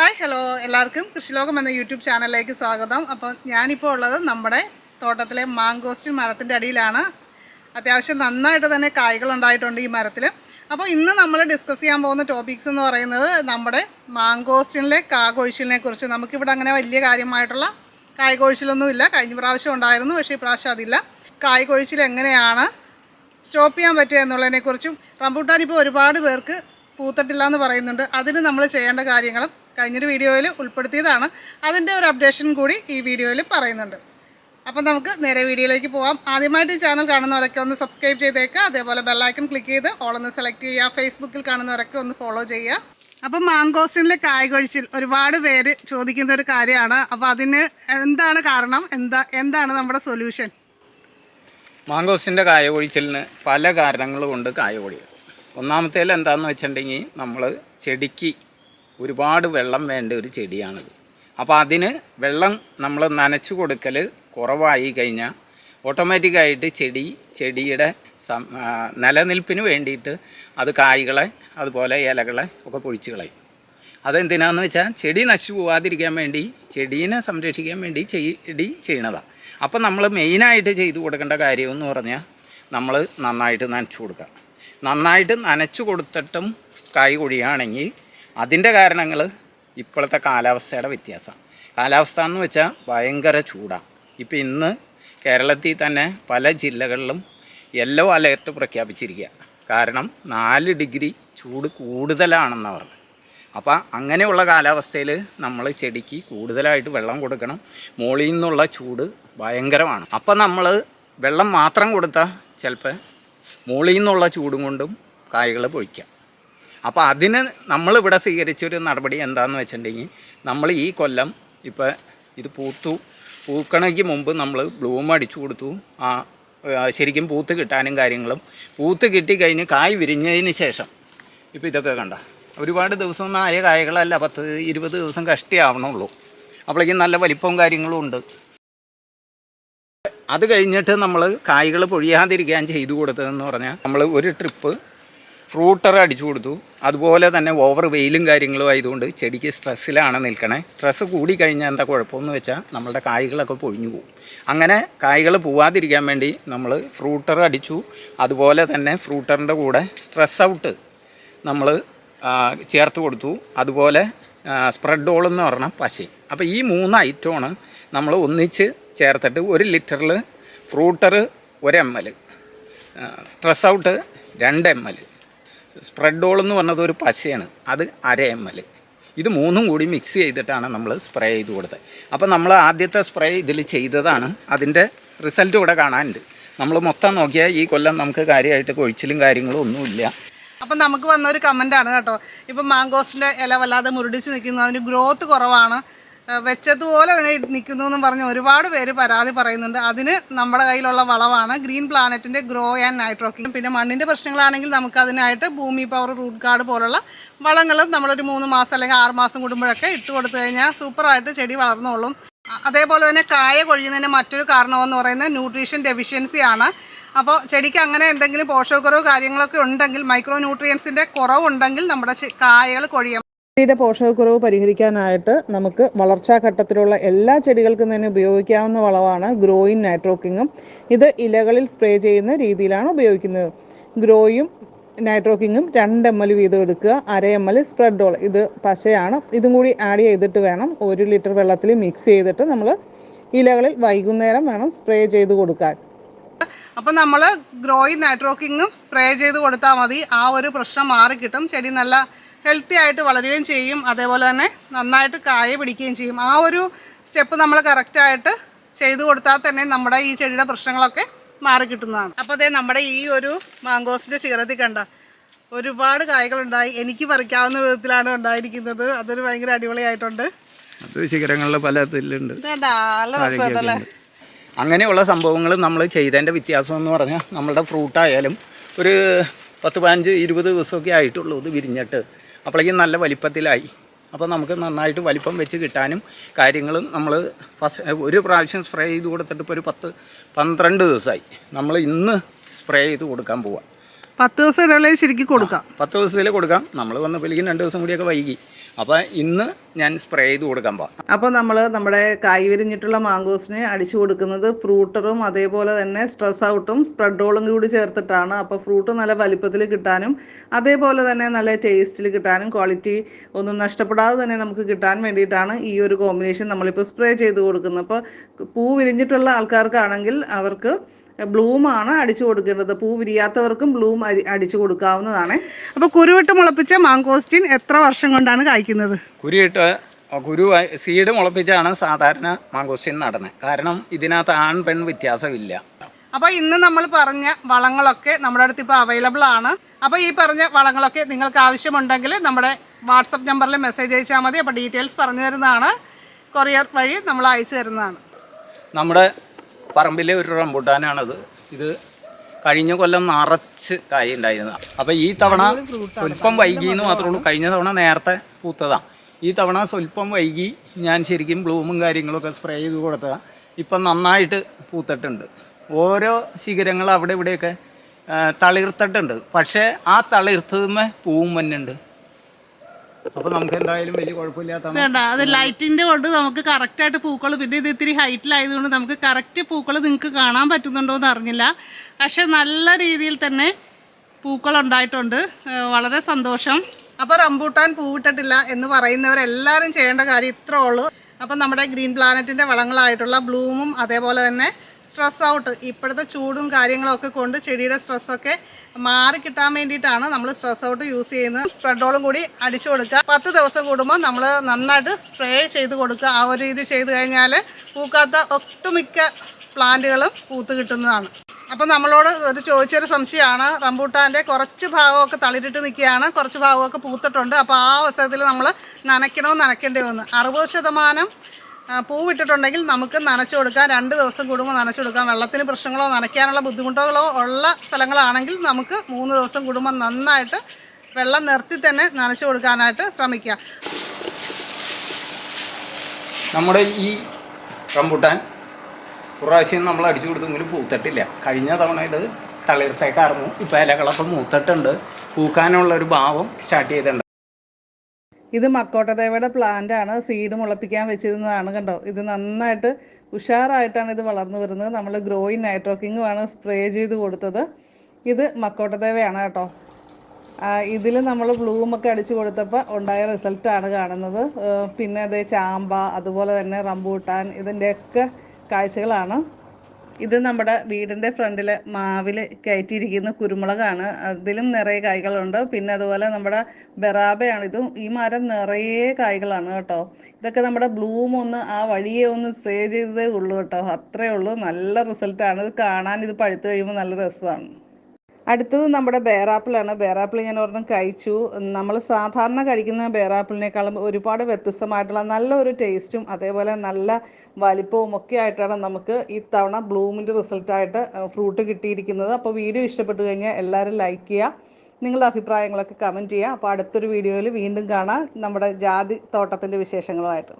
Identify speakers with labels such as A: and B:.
A: Hi hello എല്ലാവർക്കും. കൃഷിലോകം എന്ന YouTube ചാനലിലേക്ക് സ്വാഗതം. അപ്പോൾ ഞാനിപ്പോൾ ഉള്ളത് നമ്മുടെ തോട്ടത്തിലെ മാങ്കോസ്റ്റിൻ മരത്തിന്റെ അടിയിലാണ്. അത്യാവശ്യം നന്നായിട്ട് തന്നെ കായ്കൾ ഉണ്ടായിട്ടുണ്ട് ഈ മരത്തിൽ അപ്പോൾ ഇന്ന് നമ്മൾ ഡിസ്കസ് ചെയ്യാൻ പോകുന്ന ടോപ്പിക്സ് എന്ന് പറയുന്നത് നമ്മുടെ മാങ്കോസ്റ്റിനിലെ കാകൊഴിച്ചിലിനെ കുറിച്ച്. നമുക്കിവിടെ അങ്ങനെ വലിയ കാര്യമായിട്ടുള്ള കായ്കൊഴിച്ചിലൊന്നുമില്ല കഴിഞ്ഞ പ്രാവശ്യം ഉണ്ടായിരുന്നു പക്ഷേ ഈ പ്രാവശ്യം അതില്ല. കായ്കൊഴിച്ചിൽ എങ്ങനെയാണ് സ്റ്റോപ്പ് ചെയ്യാൻ പറ്റുക എന്നുള്ളതിനെക്കുറിച്ചും റംബൂട്ടാൻ ഇപ്പോൾ ഒരുപാട് പേർക്ക് പൂത്തട്ടില്ല എന്ന് പറയുന്നുണ്ട്. അതിന് നമ്മൾ ചെയ്യേണ്ട കാര്യങ്ങളും കഴിഞ്ഞൊരു വീഡിയോയിൽ ഉൾപ്പെടുത്തിയതാണ്. അതിന്റെ ഒരു അപ്ഡേഷൻ കൂടി ഈ വീഡിയോയിൽ പറയുന്നുണ്ട്. അപ്പം നമുക്ക് നേരെ വീഡിയോയിലേക്ക് പോകാം ആദ്യമായിട്ട് ഈ ചാനൽ കാണുന്നവരൊക്കെ ഒന്ന് സബ്സ്ക്രൈബ് ചെയ്തേക്കുക അതേപോലെ ബെല്ലൈക്കൺ ക്ലിക്ക് ചെയ്ത് ഓളൊന്ന് സെലക്ട് ചെയ്യുക. ഫേസ്ബുക്കിൽ കാണുന്നവരൊക്കെ ഒന്ന് ഫോളോ ചെയ്യുക. അപ്പം മാങ്കോസ്റ്റിനിലെ കായ്കൊഴിച്ചിൽ ഒരുപാട് പേര് ചോദിക്കുന്ന ഒരു കാര്യമാണ്. അപ്പോൾ അതിന് എന്താണ് കാരണം? എന്താ എന്താണ് നമ്മുടെ സൊല്യൂഷൻ
B: മാങ്കോസിന്റെ കായ കൊഴിച്ചിലിന് പല കാരണങ്ങൾ കൊണ്ട് കായ കൊഴിയും ഒന്നാമത്തേൽ എന്താണെന്ന് വെച്ചിട്ടുണ്ടെങ്കിൽ നമ്മൾ ചെടിക്ക് ഒരുപാട് വെള്ളം വേണ്ട ഒരു ചെടിയാണിത്. അപ്പോൾ അതിന് വെള്ളം നമ്മൾ നനച്ചു കൊടുക്കൽ കുറവായി കഴിഞ്ഞാൽ ഓട്ടോമാറ്റിക്കായിട്ട് ചെടി ചെടിയുടെ നിലനിൽപ്പിന് വേണ്ടിയിട്ട് അത് കായ്കളെ അതുപോലെ ഇലകളെ ഒക്കെ പൊഴിച്ച് കളയും. അതെന്തിനാന്ന് വെച്ചാൽ ചെടി നശിച്ചു പോവാതിരിക്കാൻ വേണ്ടി ചെടീനെ സംരക്ഷിക്കാൻ വേണ്ടി ചെടി ചെയ്യണതാണ് അപ്പം നമ്മൾ മെയിനായിട്ട് ചെയ്തു കൊടുക്കേണ്ട കാര്യമെന്ന് പറഞ്ഞാൽ നമ്മൾ നന്നായിട്ട് നനച്ചു കൊടുക്കുക നന്നായിട്ട് നനച്ചു കൊടുത്തിട്ടും കായ് കൊഴിയുകയാണെങ്കിൽ അതിന്റെ കാരണങ്ങൾ ഇപ്പോഴത്തെ കാലാവസ്ഥയുടെ വ്യത്യാസമാണ് കാലാവസ്ഥ എന്ന് വെച്ചാൽ ഭയങ്കര ചൂടാണ് ഇപ്പം ഇന്ന് കേരളത്തിൽ തന്നെ പല ജില്ലകളിലും യെല്ലോ അലേർട്ട് പ്രഖ്യാപിച്ചിരിക്കുക കാരണം നാല് ഡിഗ്രി ചൂട് കൂടുതലാണെന്ന് പറഞ്ഞു. അപ്പോൾ അങ്ങനെയുള്ള കാലാവസ്ഥയിൽ നമ്മൾ ചെടിക്ക് കൂടുതലായിട്ട് വെള്ളം കൊടുക്കണം. മുകളിൽ നിന്നുള്ള ചൂട് ഭയങ്കരമാണ്. അപ്പോൾ നമ്മൾ വെള്ളം മാത്രം കൊടുത്താൽ ചിലപ്പോൾ മുകളിൽ നിന്നുള്ള ചൂടും കൊണ്ടും കായ്കൾ പൊഴിക്കാം അപ്പോൾ അതിന് നമ്മളിവിടെ സ്വീകരിച്ചൊരു നടപടി എന്താണെന്ന് വെച്ചിട്ടുണ്ടെങ്കിൽ നമ്മൾ ഈ കൊല്ലം ഇപ്പോൾ ഇത് പൂത്തു. പൂക്കണയ്ക്ക് മുമ്പ് നമ്മൾ ബ്ലൂം അടിച്ചു കൊടുത്തു. ആ ശരിക്കും പൂത്ത് കിട്ടാനും കാര്യങ്ങളും. പൂത്ത് കിട്ടിക്കഴിഞ്ഞ് കായ് വിരിഞ്ഞതിന് ശേഷം. ഇപ്പോൾ ഇതൊക്കെ കണ്ട. ഒരുപാട് ദിവസം ആയ കായകളല്ല പത്ത് ഇരുപത് ദിവസം കഷ്ടിയാവണുള്ളൂ അപ്പോഴേക്കും നല്ല വലിപ്പവും കാര്യങ്ങളും ഉണ്ട്. അത് കഴിഞ്ഞിട്ട് നമ്മൾ കായ്കൾ പൊഴിയാതിരിക്കാൻ ചെയ്തു കൊടുത്തതെന്ന് പറഞ്ഞാൽ നമ്മൾ ഒരു ട്രിപ്പ് ഫ്രൂട്ടർ അടിച്ചു കൊടുത്തു. അതുപോലെ തന്നെ ഓവർ വെയിലും കാര്യങ്ങളും ആയതുകൊണ്ട് ചെടിക്ക് സ്ട്രെസ്സിലാണ് നിൽക്കണേ. സ്ട്രെസ് കൂടി കഴിഞ്ഞാൽ എന്താ കുഴപ്പമെന്ന് വെച്ചാൽ നമ്മളുടെ കായ്കളൊക്കെ പൊഴിഞ്ഞു പോകും. അങ്ങനെ കായ്കൾ പോവാതിരിക്കാൻ വേണ്ടി നമ്മൾ ഫ്രൂട്ടർ അടിച്ചു. അതുപോലെ തന്നെ ഫ്രൂട്ടറിന്റെ കൂടെ സ്ട്രെസ് ഔട്ട് നമ്മൾ ചേർത്ത് കൊടുത്തു. അതുപോലെ സ്പ്രെഡ് ഓൾ എന്ന് പറഞ്ഞ പശ. അപ്പോൾ ഈ മൂന്ന് ഐറ്റമാണ് നമ്മൾ ഒന്നിച്ച് ചേർത്തിട്ട് ഒരു ലിറ്ററിൽ ഫ്രൂട്ടർ ഒരു എം എൽ സ്ട്രെസ് ഔട്ട് രണ്ട് എം എൽ സ്പ്രെഡ് ഓൾ എന്ന് പറഞ്ഞത് ഒരു പശയാണ്. അത് അര എം എൽ ഇത് മൂന്നും കൂടി മിക്സ് ചെയ്തിട്ടാണ് നമ്മൾ സ്പ്രേ ചെയ്ത് കൊടുത്തത്. അപ്പോൾ നമ്മൾ ആദ്യത്തെ സ്പ്രേ ഇതിൽ ചെയ്തതാണ്. അതിന്റെ റിസൾട്ട് ഇവിടെ കാണാനുണ്ട്. നമ്മൾ മൊത്തം നോക്കിയാൽ ഈ കൊല്ലം നമുക്ക് കാര്യമായിട്ട് കൊഴിച്ചിലും കാര്യങ്ങളും ഒന്നുമില്ല.
A: അപ്പം നമുക്ക് വന്ന ഒരു കമന്റ് ആണ് കേട്ടോ. ഇപ്പം മാങ്കോസിന്റെ ഇല വല്ലാതെ മുരടിച്ച് നിൽക്കുന്നു അതിന് ഗ്രോത്ത് കുറവാണ്. വെച്ചതുപോലെ തന്നെ നിൽക്കുന്നു എന്നും പറഞ്ഞ് ഒരുപാട് പേര് പരാതി പറയുന്നുണ്ട്. അതിന് നമ്മുടെ കയ്യിലുള്ള വളമാണ് ഗ്രീൻ പ്ലാനറ്റിന്റെ ഗ്രോ ആൻഡ് നൈട്രോക്കിങ്. പിന്നെ മണ്ണിന്റെ പ്രശ്നങ്ങളാണെങ്കിൽ നമുക്ക് അതിനായിട്ട് ഭൂമി പവർ റൂട്ട് കാർഡ് പോലുള്ള വളങ്ങളും നമ്മളൊരു മൂന്ന് മാസം അല്ലെങ്കിൽ ആറ് മാസം കൂടുമ്പോഴൊക്കെ ഇട്ട് കൊടുത്തു കഴിഞ്ഞാൽ സൂപ്പറായിട്ട് ചെടി വളർന്നോളും. അതേപോലെ തന്നെ കായ കൊഴിയുന്നതിന് മറ്റൊരു കാരണമെന്ന് പറയുന്നത് ന്യൂട്രീഷൻ ഡെഫിഷ്യൻസി ആണ് അപ്പോൾ ചെടിക്ക് അങ്ങനെ എന്തെങ്കിലും പോഷകക്കുറവ് കാര്യങ്ങളൊക്കെ ഉണ്ടെങ്കിൽ മൈക്രോ ന്യൂട്രിയൻസിന്റെ കുറവുണ്ടെങ്കിൽ നമ്മുടെ കായകൾ കൊഴിയാം ചെടിയുടെ പോഷകക്കുറവ് പരിഹരിക്കാനായിട്ട് നമുക്ക് വളർച്ചാ ഘട്ടത്തിലുള്ള എല്ലാ ചെടികൾക്കും തന്നെ ഉപയോഗിക്കാവുന്ന വളമാണ് ഗ്രോയിൻ നൈട്രോക്കിങ്ങും. ഇത് ഇലകളിൽ സ്പ്രേ ചെയ്യുന്ന രീതിയിലാണ് ഉപയോഗിക്കുന്നത്. ഗ്രോയും നൈട്രോക്കിങ്ങും രണ്ട് എം എൽ വീതം എടുക്കുക. അര എം എൽ സ്പ്രെഡോൾ ഇത് പശയാണ്. ഇതും കൂടി ആഡ് ചെയ്തിട്ട് വേണം ഒരു ലിറ്റർ വെള്ളത്തിൽ മിക്സ് ചെയ്തിട്ട് നമ്മൾ ഇലകളിൽ വൈകുന്നേരം വേണം സ്പ്രേ ചെയ്ത് കൊടുക്കാൻ. അപ്പം നമ്മൾ ഗ്രോയിൻ നൈട്രോക്കിങ്ങും സ്പ്രേ ചെയ്ത് കൊടുത്താൽ മതി. ആ ഒരു പ്രശ്നം മാറിക്കിട്ടും. ചെടി നല്ല ഹെൽത്തി ആയിട്ട് വളരുകയും ചെയ്യും. അതേപോലെ തന്നെ നന്നായിട്ട് കായ പിടിക്കുകയും ചെയ്യും. ആ ഒരു സ്റ്റെപ്പ് നമ്മൾ കറക്റ്റായിട്ട് ചെയ്തു കൊടുത്താൽ തന്നെ നമ്മുടെ ഈ ചെടിയുടെ പ്രശ്നങ്ങളൊക്കെ മാറി കിട്ടുന്നതാണ്. അപ്പോൾ അതേ നമ്മുടെ ഈ ഒരു മാങ്കോസിന്റെ ചിറത്തിൽ കണ്ട ഒരുപാട് കായകളുണ്ടായി. എനിക്ക് പറിക്കാവുന്ന വിധത്തിലാണ് ഉണ്ടായിരിക്കുന്നത്. അതൊരു ഭയങ്കര അടിപൊളിയായിട്ടുണ്ട്.
B: അത് ശിഖരങ്ങളിൽ പല ഇതിലുണ്ട്. അങ്ങനെയുള്ള സംഭവങ്ങൾ നമ്മൾ ചെയ്തതിന്റെ വ്യത്യാസം എന്ന് പറഞ്ഞാൽ നമ്മളുടെ ഫ്രൂട്ടായാലും ഒരു പത്ത് പതിനഞ്ച് ഇരുപത് ദിവസമൊക്കെ ആയിട്ടുള്ളൂ ഇത് വിരിഞ്ഞിട്ട്. അപ്പോഴേക്കും നല്ല വലിപ്പത്തിലായി. അപ്പോൾ നമുക്ക് നന്നായിട്ട് വലിപ്പം വെച്ച് കിട്ടാനും കാര്യങ്ങളും നമ്മൾ ഫസ്റ്റ് ഒരു പ്രാവശ്യം സ്പ്രേ ചെയ്ത് കൊടുത്തിട്ട് ഇപ്പോൾ ഒരു പത്ത് പന്ത്രണ്ട് ദിവസമായി നമ്മൾ ഇന്ന് സ്പ്രേ ചെയ്ത് കൊടുക്കാൻ പോവാം.
A: പത്ത് ദിവസം ഇടവേളയിൽ ശരിക്കും കൊടുക്കാം.
B: പത്ത് ദിവസത്തിൽ കൊടുക്കാം. നമ്മൾ വന്നപ്പോഴേക്കും രണ്ട് ദിവസം കൂടിയൊക്കെ വൈകി. അപ്പോൾ ഇന്ന് ഞാൻ സ്പ്രേ ചെയ്ത് കൊടുക്കാൻ പോ
A: അപ്പോൾ നമ്മൾ നമ്മുടെ കായ് വിരിഞ്ഞിട്ടുള്ള മാങ്കോസിന് അടിച്ചു കൊടുക്കുന്നത് ഫ്രൂട്ടറും അതേപോലെ തന്നെ സ്ട്രെസ് ഔട്ടും സ്പ്രെഡോളും കൂടി ചേർത്തിട്ടാണ്. അപ്പോൾ ഫ്രൂട്ട് നല്ല വലിപ്പത്തിൽ കിട്ടാനും അതേപോലെ തന്നെ നല്ല ടേസ്റ്റിൽ കിട്ടാനും ക്വാളിറ്റി ഒന്നും നഷ്ടപ്പെടാതെ തന്നെ നമുക്ക് കിട്ടാൻ വേണ്ടിയിട്ടാണ് ഈ ഒരു കോമ്പിനേഷൻ നമ്മളിപ്പോൾ സ്പ്രേ ചെയ്ത് കൊടുക്കുന്നത്. അപ്പോൾ പൂ വിരിഞ്ഞിട്ടുള്ള ആൾക്കാർക്കാണെങ്കിൽ അവർക്ക് ബ്ലൂമാണ് അടിച്ചു കൊടുക്കേണ്ടത്. പൂ വിരിയാത്തവർക്കും ബ്ലൂം അടിച്ചു കൊടുക്കാവുന്നതാണ്. അപ്പോൾ കുരുവിട്ട് മുളപ്പിച്ച മാങ്കോസ്റ്റിൻ എത്ര വർഷം കൊണ്ടാണ് കായ്ക്കുന്നത്?
B: കുരുവിട്ട് കുരു സീഡ് മുളപ്പിച്ചാണ് സാധാരണ മാങ്കോസ്റ്റിൻ നടന്നത് കാരണം ഇതിനകത്ത് ആൺ പെൺ വ്യത്യാസമില്ല.
A: അപ്പോൾ ഇന്ന് നമ്മൾ പറഞ്ഞ വളങ്ങളൊക്കെ നമ്മുടെ അടുത്ത് ഇപ്പോൾ അവൈലബിൾ ആണ്. അപ്പോൾ ഈ പറഞ്ഞ വളങ്ങളൊക്കെ നിങ്ങൾക്ക് ആവശ്യമുണ്ടെങ്കിൽ നമ്മുടെ വാട്സപ്പ് നമ്പറിൽ മെസ്സേജ് അയച്ചാൽ മതി. അപ്പോൾ ഡീറ്റെയിൽസ് പറഞ്ഞു തരുന്നതാണ്. കൊറിയർ വഴി നമ്മൾ അയച്ചു തരുന്നതാണ്.
B: നമ്മുടെ പറമ്പിലെ ഒരു റംബൂട്ടാനാണത്. ഇത് കഴിഞ്ഞ കൊല്ലം നിറച്ച് കായ ഉണ്ടായിരുന്നു. അപ്പോൾ ഈ തവണ സ്വല്പം വൈകി എന്ന് മാത്രമേ ഉള്ളൂ. കഴിഞ്ഞ തവണ നേരത്തെ പൂത്തതാണ് ഈ തവണ സ്വല്പം വൈകി ഞാൻ ശരിക്കും ബ്ലൂമും കാര്യങ്ങളൊക്കെ സ്പ്രേ ചെയ്ത് കൊടുത്തതാണ് ഇപ്പം നന്നായിട്ട് പൂത്തിട്ടുണ്ട്. ഓരോ ശിഖരങ്ങൾ അവിടെ ഇവിടെയൊക്കെ തളിർത്തിട്ടുണ്ട്. പക്ഷേ ആ തളിർത്തതുമേ പൂവും വന്നുണ്ട് അപ്പോൾ നമുക്ക് എന്തായാലും വലിയ കുഴപ്പമില്ലാത്ത
A: വേണ്ട അത് ലൈറ്റിന്റെ കൊണ്ട് നമുക്ക് കറക്റ്റ് ആയിട്ട് പൂക്കൾ പിന്നെ ഇത് ഇത്തിരി ഹൈറ്റിലായതുകൊണ്ട് നമുക്ക് കറക്റ്റ് പൂക്കൾ നിങ്ങൾക്ക് കാണാൻ പറ്റുന്നുണ്ടോ എന്ന് അറിഞ്ഞില്ല. പക്ഷെ നല്ല രീതിയിൽ തന്നെ പൂക്കൾ ഉണ്ടായിട്ടുണ്ട് വളരെ സന്തോഷം. അപ്പോൾ റംബൂട്ടാൻ പൂവിട്ടിട്ടില്ല എന്ന് പറയുന്നവരെല്ലാവരും ചെയ്യേണ്ട കാര്യം ഇത്ര ഉള്ളൂ. അപ്പം നമ്മുടെ ഗ്രീൻ പ്ലാനറ്റിന്റെ വളങ്ങളായിട്ടുള്ള ബ്ലൂമും അതേപോലെ തന്നെ സ്ട്രെസ് ഔട്ട് ഇപ്പോഴത്തെ ചൂടും കാര്യങ്ങളൊക്കെ കൊണ്ട് ചെടിയുടെ സ്ട്രെസ്സൊക്കെ മാറി കിട്ടാൻ വേണ്ടിയിട്ടാണ് നമ്മൾ സ്ട്രെസ് ഔട്ട് യൂസ് ചെയ്യുന്നത്. സ്പ്രെഡോളും കൂടി അടിച്ചു കൊടുക്കുക. പത്ത് ദിവസം കൂടുമ്പോൾ നമ്മൾ നന്നായിട്ട് സ്പ്രേ ചെയ്ത് കൊടുക്കുക. ആ ഒരു രീതി ചെയ്ത് കഴിഞ്ഞാൽ പൂക്കാത്ത ഒട്ടുമിക്ക പ്ലാന്റുകളും പൂത്ത് കിട്ടുന്നതാണ്. അപ്പം നമ്മളോട് ഒരു ചോദിച്ചൊരു സംശയമാണ്. റംബൂട്ടാന്റെ കുറച്ച് ഭാഗമൊക്കെ തളിരിട്ട് നിൽക്കുകയാണ്. കുറച്ച് ഭാഗമൊക്കെ പൂത്തിട്ടുണ്ട്. അപ്പോൾ ആ അവസരത്തിൽ നമ്മൾ നനയ്ക്കണോ നനയ്ക്കേണ്ടി വന്നു. അറുപത് ശതമാനം പൂവിട്ടിട്ടുണ്ടെങ്കിൽ നമുക്ക് നനച്ചു കൊടുക്കാം. രണ്ട് ദിവസം കൂടുമ്പോൾ നനച്ചു കൊടുക്കാം. വെള്ളത്തിന് പ്രശ്നങ്ങളോ നനയ്ക്കാനുള്ള ബുദ്ധിമുട്ടുകളോ ഉള്ള സ്ഥലങ്ങളാണെങ്കിൽ നമുക്ക് മൂന്ന് ദിവസം കൂടുമ്പോൾ നന്നായിട്ട് വെള്ളം നിർത്തി തന്നെ നനച്ചു കൊടുക്കാനായിട്ട് ശ്രമിക്കുക.
B: നമ്മുടെ ഈ റംബൂട്ടാൻ പ്രാവശ്യം നമ്മൾ അടിച്ചു കൊടുത്തെങ്കിലും പൂത്തട്ടില്ല. കഴിഞ്ഞ തവണ ഇത് തളിർത്തേക്കായിരുന്നു ഇപ്പം ഇലകളൊക്കെ മൂത്തട്ടുണ്ട്. പൂക്കാനുള്ള ഒരു ഭാവം സ്റ്റാർട്ട് ചെയ്തിട്ടുണ്ട്.
A: ഇത് മക്കോട്ടദേവയുടെ പ്ലാന്റ് ആണ്. സീഡ് മുളപ്പിക്കാൻ വെച്ചിരുന്നതാണ് കണ്ടോ? ഇത് നന്നായിട്ട് ഉഷാറായിട്ടാണ് ഇത് വളർന്നു വരുന്നത്. നമ്മൾ ഗ്രോയിൻ നൈട്രോക്കിങ്ങും ആണ് സ്പ്രേ ചെയ്ത് കൊടുത്തത്. ഇത് മക്കോട്ടദേവയാണ് കേട്ടോ. ഇതിൽ നമ്മൾ ബ്ലൂമൊക്കെ അടിച്ചു കൊടുത്തപ്പോൾ ഉണ്ടായ റിസൾട്ടാണ് കാണുന്നത്. പിന്നെ അതേ ചാമ്പ അതുപോലെ തന്നെ റംബൂട്ടാൻ ഇതിന്റെയൊക്കെ കാഴ്ചകളാണ്. ഇത് നമ്മുടെ വീടിന്റെ ഫ്രണ്ടിൽ മാവിൽ കയറ്റിയിരിക്കുന്ന കുരുമുളകാണ്. അതിലും നിറയെ കായ്കളുണ്ട്. പിന്നെ അതുപോലെ നമ്മുടെ ബെറാബയാണ്. ഇതും ഈ മരം നിറയെ കായ്കളാണ് കേട്ടോ. ഇതൊക്കെ നമ്മുടെ ബ്ലൂം ഒന്ന് ആ വഴിയെ ഒന്ന് സ്പ്രേ ചെയ്തതേ ഉള്ളൂ കേട്ടോ. അത്രേ ഉള്ളൂ. നല്ല റിസൾട്ടാണ്. ഇത് കാണാൻ ഇത് പഴുത്ത് കഴിയുമ്പോൾ നല്ല രസമാണ്. അടുത്തത് നമ്മുടെ ബേറാപ്പിളാണ് ബേറാപ്പിൾ ഞാൻ ഒരെണ്ണം കഴിച്ചു. നമ്മൾ സാധാരണ കഴിക്കുന്ന ബേറാപ്പിളിനേക്കാളും ഒരുപാട് വ്യത്യസ്തമായിട്ടുള്ള നല്ലൊരു ടേസ്റ്റും അതേപോലെ നല്ല വലിപ്പവും ഒക്കെ ആയിട്ടാണ് നമുക്ക് ഈ തവണ ബ്ലൂമിന്റെ റിസൾട്ടായിട്ട് ഫ്രൂട്ട് കിട്ടിയിരിക്കുന്നത്. അപ്പോൾ വീഡിയോ ഇഷ്ടപ്പെട്ടു കഴിഞ്ഞാൽ എല്ലാവരും ലൈക്ക് ചെയ്യുക. നിങ്ങളുടെ അഭിപ്രായങ്ങളൊക്കെ കമന്റ് ചെയ്യുക. അപ്പോൾ അടുത്തൊരു വീഡിയോയിൽ വീണ്ടും കാണാം. നമ്മുടെ ജാതി തോട്ടത്തിന്റെ വിശേഷങ്ങളുമായിട്ട്.